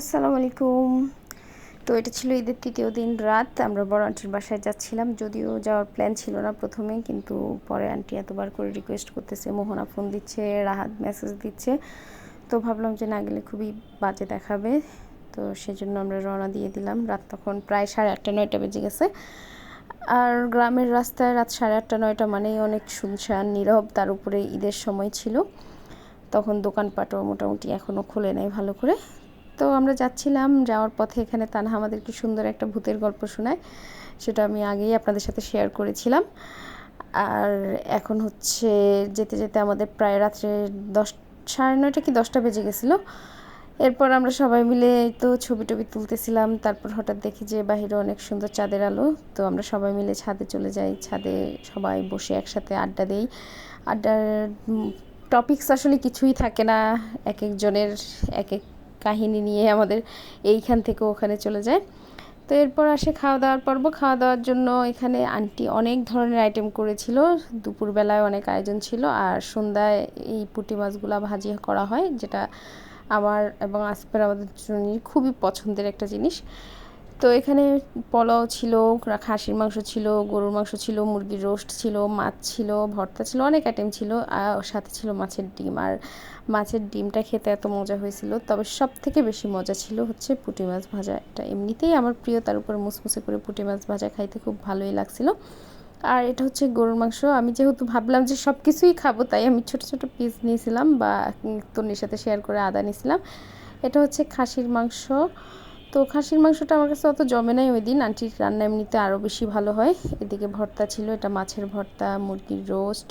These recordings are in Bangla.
আসসালামু আলাইকুম। তো এটা ছিল ঈদের তৃতীয় দিন রাত, আমরা বড় আন্টির বাসায় যাচ্ছিলাম, যদিও যাওয়ার প্ল্যান ছিল না প্রথমে, কিন্তু পরে আন্টি এতবার করে রিকোয়েস্ট করতেছে, মোহনা ফোন দিচ্ছে, রাহাত মেসেজ দিচ্ছে। তো ভাবলাম যে না গেলে খুবই বাজে দেখাবে, তো সেজন্য আমরা রওনা দিয়ে দিলাম। রাত তখন প্রায় সাড়ে আটটা, নয়টা বেজে গেছে। আর গ্রামের রাস্তায় রাত সাড়ে আটটা, নয়টা মানেই অনেক শুনশান, নীরব, তার উপরে ঈদের সময় ছিল। তখন দোকানপাটও মোটামুটি এখনও খোলে নাই ভালো করে। তো আমরা যাচ্ছিলাম, যাওয়ার পথে এখানে তানহা আমাদেরকে সুন্দর একটা ভূতের গল্প শোনায়, সেটা আমি আগেই আপনাদের সাথে শেয়ার করেছিলাম। আর এখন হচ্ছে যেতে যেতে আমাদের প্রায় রাত্রে দশ, সাড়ে নয়টা কি দশটা বেজে গেছিল। এরপর আমরা সবাই মিলে তো ছবি টবি তুলতেছিলাম, তারপর হঠাৎ দেখি যে বাহিরে অনেক সুন্দর চাঁদের আলো, তো আমরা সবাই মিলে ছাদে চলে যাই, ছাদে সবাই বসে একসাথে আড্ডা দেই। আড্ডার টপিকস আসলে কিছুই থাকে না, এক একজনের এক এক কাহিনী নিয়ে আমাদের এইখান থেকে ওখানে চলে যায়। তো এরপর আসে খাওয়া দাওয়ার পর্ব। খাওয়া দাওয়ার জন্য এখানে আন্টি অনেক ধরনের আইটেম করেছিল। দুপুরবেলায় অনেক আয়োজন ছিল আর সন্ধ্যায় এই পুঁটি মাছগুলো ভাজি করা হয়, যেটা আমার এবং আসপের আমাদের জন্য খুবই পছন্দের একটা জিনিস। তো এখানে পোলাও ছিল খাসির মাংস ছিল, গরুর মাংস ছিল, মুরগির রোস্ট ছিল, মাছ ছিল, ভর্তা ছিল, অনেক আইটেম ছিল। আর সাথে ছিল মাছের ডিম। আর মাছের ডিমটা খেতে এত মজা হয়েছিল। তবে সব থেকে বেশি মজা ছিল হচ্ছে পুঁটি মাছ ভাজা। এটা এমনিতেই আমার প্রিয়, তার উপর মুসমুসে করে পুঁটি মাছ ভাজা খাইতে খুব ভালোই লাগছিল। আর এটা হচ্ছে গরুর মাংস। আমি যেহেতু ভাবলাম যে সব কিছুই খাব, তাই আমি ছোট ছোট পিস নিয়েছিলাম বা তন্নির সাথে শেয়ার করে আদা নিয়েছিলাম। এটা হচ্ছে খাসির মাংস। তো খাসির মাংসটা আমার কাছে অত জমে নাই ওই দিন। আন্টির রান্না এমনিতে আরও বেশি ভালো হয়। এদিকে ভর্তা ছিল, এটা মাছের ভর্তা, মুরগির রোস্ট,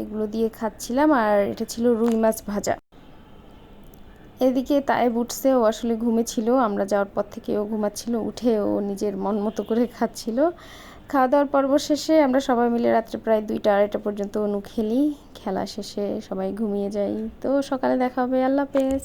এগুলো দিয়ে খাচ্ছিলাম। আর এটা ছিল রুই মাছ ভাজা। এদিকে তাই উঠছে, ও আসলে ঘুমেছিল। আমরা যাওয়ার পর থেকে ও ঘুমাচ্ছিল, উঠে ও নিজের মন মতো করে খাচ্ছিল। খাওয়া দাওয়ার পর্ব শেষে আমরা সবাই মিলে রাত্রে প্রায় দুইটা আড়াইটা পর্যন্ত অনু খেলি। খেলা শেষে সবাই ঘুমিয়ে যাই। তো সকালে দেখা হবে। আল্লাহ হাফেজ।